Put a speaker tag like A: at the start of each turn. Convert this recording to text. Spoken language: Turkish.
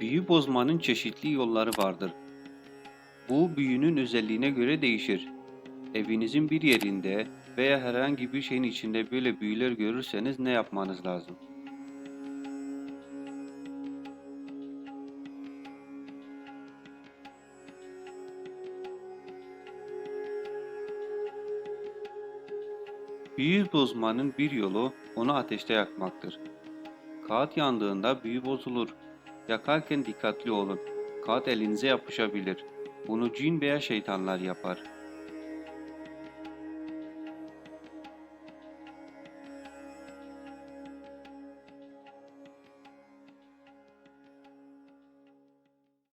A: Büyü bozmanın çeşitli yolları vardır. Bu büyünün özelliğine göre değişir. Evinizin bir yerinde veya herhangi bir şeyin içinde böyle büyüler görürseniz ne yapmanız lazım? Büyü bozmanın bir yolu onu ateşte yakmaktır. Kağıt yandığında büyü bozulur. Yakarken dikkatli olun. Kağıt elinize yapışabilir. Bunu cin veya şeytanlar yapar.